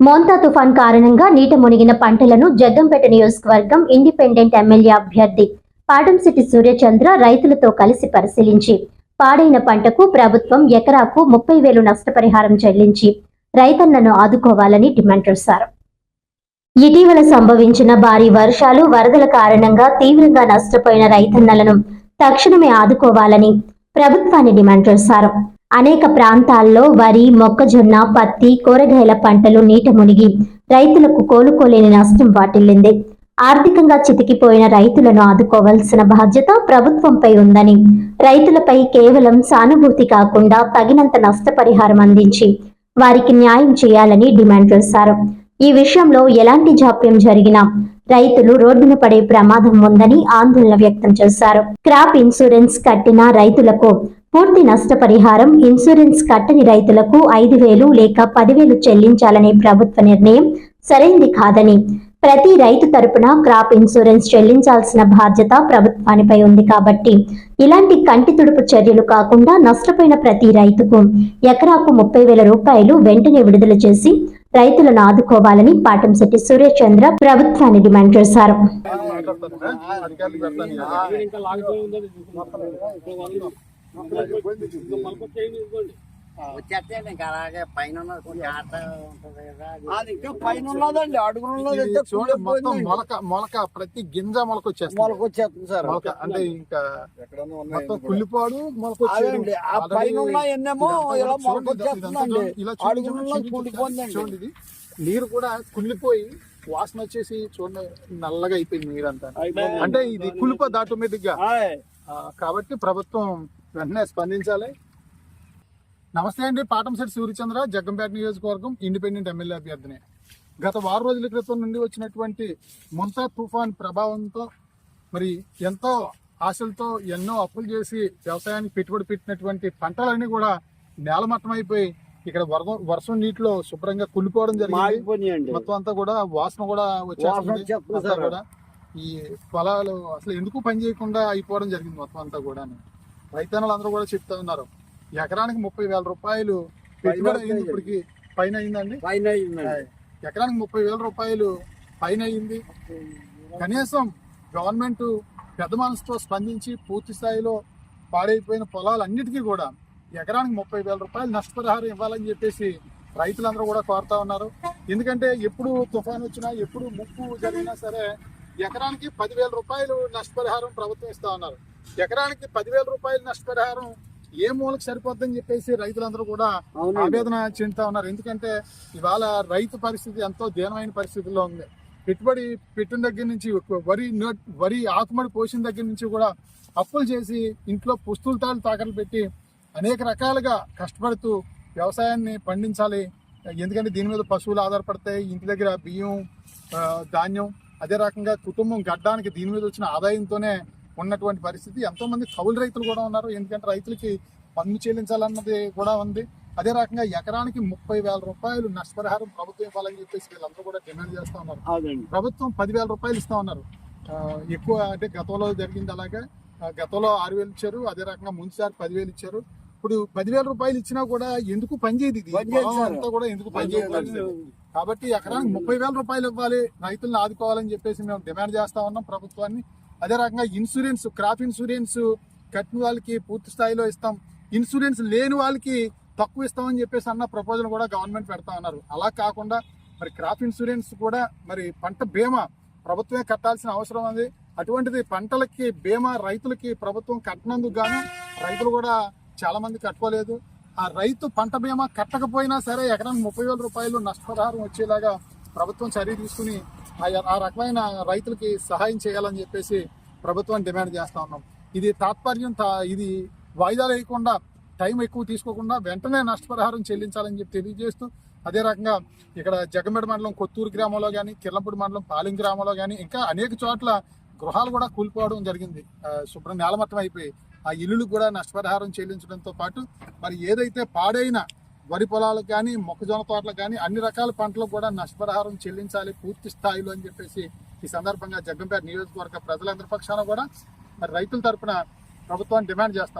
మోంతా తుఫాన్ కారణంగా నీట మునిగిన పంటలను జగ్గంపేట నియోజకవర్గం ఇండిపెండెంట్ ఎమ్మెల్యే అభ్యర్థి పాడంసిటి సూర్యచంద్ర రైతులతో కలిసి పరిశీలించి పాడైన పంటకు ప్రభుత్వం ఎకరాకు ముప్పై వేలు నష్టపరిహారం చెల్లించి రైతన్నను ఆదుకోవాలని డిమాండ్ చేశారు. ఇటీవల సంభవించిన భారీ వర్షాలు వరదల కారణంగా తీవ్రంగా నష్టపోయిన రైతన్నలను తక్షణమే ఆదుకోవాలని ప్రభుత్వాన్ని డిమాండ్ చేశారు. అనేక ప్రాంతాల్లో వరి మొక్కజొన్న పత్తి కూరగాయల పంటలు నీట మునిగి రైతులకు కోలుకోలేని నష్టం వాటిల్లింది. ఆర్థికంగా చితికిపోయిన రైతులను ఆదుకోవాల్సిన బాధ్యత ప్రభుత్వంపై ఉందని రైతులపై కేవలం సానుభూతి కాకుండా తగినంత నష్టపరిహారం అందించి వారికి న్యాయం చేయాలని డిమాండ్ చేశారు. ఈ విషయంలో ఎలాంటి జాప్యం జరిగినా రైతులు రోడ్డున పడే ప్రమాదం ఉందని ఆందోళన వ్యక్తం చేశారు. క్రాప్ ఇన్సూరెన్స్ కట్టిన రైతులకు పూర్తి నష్టపరిహారం ఇన్సూరెన్స్ కట్టని రైతులకు ఐదు వేలు లేక పదివేలు చెల్లించాలనే ప్రభుత్వ నిర్ణయం సరైంది కాదని. ప్రతి రైతు తరపున క్రాప్ ఇన్సూరెన్స్ చెల్లించాల్సిన బాధ్యత ప్రభుత్వానిపై ఉంది కాబట్టి ఇలాంటి కంటి తుడుపు చర్యలు కాకుండా నష్టపోయిన ప్రతి రైతుకు ఎకరాకు ముప్పై వేల రూపాయలు వెంటనే విడుదల చేసి రైతులను ఆదుకోవాలని పాటంశెట్టి సూర్యచంద్ర ప్రభుత్వాన్ని డిమాండ్ చేశారు. ఇక. అలాగే పైన అది. ఇంకా పైన ఉన్నదండి మొత్తం మొలక మొలక ప్రతి గింజ మొలక వచ్చేస్తుంది మొలకు వచ్చేస్తుంది సార్. మొలక అంటే ఇంకా మొత్తం కుళ్ళిపోడు మొలక. అదండి ఆ పైన ఉన్న ఎన్నేమో ఇదంతా ఇలా చూడండి, మొలకు వచ్చేస్తుందండి ఇలా ఇది. నీరు కూడా కుళ్ళిపోయి వాసన వచ్చేసి చూడండి నల్లగా అయిపోయింది నీరంతా. అంటే ఇది కుళ్ళిపోద్ది ఆటోమేటిక్గా కాబట్టి ప్రభుత్వం వెంటనే స్పందించాలి. నమస్తే అండి పాటంశెట్టి సూర్యచంద్ర జగ్గంపేట నియోజకవర్గం ఇండిపెండెంట్ ఎమ్మెల్యే అభ్యర్థిని. గత వారం రోజుల క్రితం నుండి వచ్చినటువంటి ముంతా తుఫాన్ ప్రభావంతో మరి ఎంతో ఆశలతో ఎన్నో అప్పులు చేసి వ్యవసాయానికి పెట్టుబడి పెట్టినటువంటి పంటలన్నీ కూడా నేలమట్టం అయిపోయి ఇక్కడ వరద వర్షం నీటిలో శుభ్రంగా కుళ్ళిపోవడం జరిగింది. మొత్తం అంతా కూడా వాసన కూడా వచ్చేస్తుంది. కూడా ఈ పొలాలు అసలు ఎందుకు పని చేయకుండా అయిపోవడం జరిగింది మొత్తం అంతా కూడా రైతన్నలు అందరూ కూడా చెప్తా ఉన్నారు. ఎకరానికి ముప్పై వేల రూపాయలు పెట్టుబడి అయింది ఇప్పటికి. పైన అయిందండి? పైన. ఎకరానికి ముప్పై వేల రూపాయలు పైన అయింది. కనీసం గవర్నమెంట్ పెద్ద మనసుతో స్పందించి పూర్తి స్థాయిలో పాడైపోయిన పొలాలన్నిటికీ కూడా ఎకరానికి ముప్పై వేల రూపాయలు నష్టపరిహారం ఇవ్వాలని చెప్పేసి రైతులందరూ కూడా కోరుతా ఉన్నారు. ఎందుకంటే ఎప్పుడు తుఫాన్ వచ్చినా ఎప్పుడు ముప్పు జరిగినా సరే ఎకరానికి పదివేల రూపాయలు నష్టపరిహారం ప్రభుత్వం ఇస్తా ఉన్నారు. ఎకరానికి పదివేల రూపాయలు నష్టపరిహారం ఏ మూలకు సరిపోద్దని చెప్పేసి రైతులందరూ కూడా. ఆవేదన చెందుతా ఉన్నారు. ఎందుకంటే ఇవాళ రైతు పరిస్థితి ఎంతో దీనమైన పరిస్థితుల్లో ఉంది. పెట్టుబడి పెట్టిన దగ్గర నుంచి వరి వరి ఆకుమడి పోసిన దగ్గర నుంచి కూడా అప్పులు చేసి ఇంట్లో పుస్తుల తాళ్ళు తాకట్లు పెట్టి అనేక రకాలుగా కష్టపడుతూ వ్యవసాయాన్ని పండించాలి. ఎందుకంటే దీని మీద పశువులు ఆధారపడతాయి. ఇంటి దగ్గర బియ్యం ధాన్యం అదే రకంగా కుటుంబం గడ్డానికి దీని మీద వచ్చిన ఆదాయంతోనే ఉన్నటువంటి పరిస్థితి. ఎంతో మంది కౌలు రైతులు కూడా ఉన్నారు. ఎందుకంటే రైతులకి పన్ను చెల్లించాలన్నది కూడా ఉంది. అదే రకంగా ఎకరానికి ముప్పై వేల రూపాయలు నష్టపరిహారం ప్రభుత్వం ఇవ్వాలని చెప్పేసి వీళ్ళందరూ కూడా డిమాండ్ చేస్తా ఉన్నారు. ప్రభుత్వం పదివేల రూపాయలు ఇస్తా ఉన్నారు. ఎక్కువ అంటే గతంలో జరిగింది అలాగే. గతంలో ఆరు వేలు ఇచ్చారు. అదే రకంగా ముందుసారి పదివేలు ఇచ్చారు. ఇప్పుడు పదివేల రూపాయలు ఇచ్చినా కూడా ఎందుకు పనిచేయదు ఇది? కూడా ఎందుకు పనిచేయదు. కాబట్టి ఎకరానికి ముప్పై వేల రూపాయలు ఇవ్వాలి. రైతులను ఆదుకోవాలని చెప్పేసి మేము డిమాండ్ చేస్తా ఉన్నాం ప్రభుత్వాన్ని. అదే రకంగా ఇన్సూరెన్స్ క్రాప్ ఇన్సూరెన్స్ కట్టిన వాళ్ళకి పూర్తి స్థాయిలో ఇస్తాం. ఇన్సూరెన్స్ లేని వాళ్ళకి తక్కువ ఇస్తామని చెప్పేసి అన్న ప్రపోజల్ కూడా గవర్నమెంట్ పెడతా ఉన్నారు. అలా కాకుండా మరి క్రాప్ ఇన్సూరెన్స్ కూడా మరి పంట బీమా ప్రభుత్వమే కట్టాల్సిన అవసరం ఉంది. అటువంటిది పంటలకి బీమా రైతులకి ప్రభుత్వం కట్టినందుకు గాను రైతులు కూడా చాలా మంది కట్టుకోలేదు. ఆ రైతు పంట బీమా కట్టకపోయినా సరే ఎకరానికి ముప్పై వేల రూపాయలు నష్టపరిహారం వచ్చేలాగా ప్రభుత్వం చర్య తీసుకుని ఆ- ఆ రకమైన రైతులకి సహాయం చేయాలని చెప్పేసి ప్రభుత్వం డిమాండ్ చేస్తా ఉన్నాం. ఇది తాత్పర్యం తా- ఇది వాయిదా లేకుండా టైం ఎక్కువ తీసుకోకుండా వెంటనే నష్టపరిహారం చెల్లించాలని చెప్పి తెలియజేస్తూ అదే రకంగా ఇక్కడ జగమెడ మండలం కొత్తూరు గ్రామంలో కానీ కిర్లంపూడి మండలం పాలెం గ్రామంలో కానీ ఇంకా అనేక చోట్ల గృహాలు కూడా కూలిపోవడం జరిగింది. శుభ్రం నేలమట్టం అయిపోయి ఆ ఇల్లులు కూడా నష్టపరిహారం చెల్లించడంతో పాటు మరి ఏదైతే పాడైన వరి పొలాలకు కానీ మొక్కజొన్న తోటలకు కానీ అన్ని రకాల పంటలకు కూడా నష్టపరిహారం చెల్లించాలి పూర్తి స్థాయిలో అని చెప్పేసి ఈ సందర్భంగా జగ్గంపేట నియోజకవర్గ ప్రజలందరి పక్షాన కూడా మరి రైతుల తరఫున ప్రభుత్వాన్ని డిమాండ్ చేస్తాం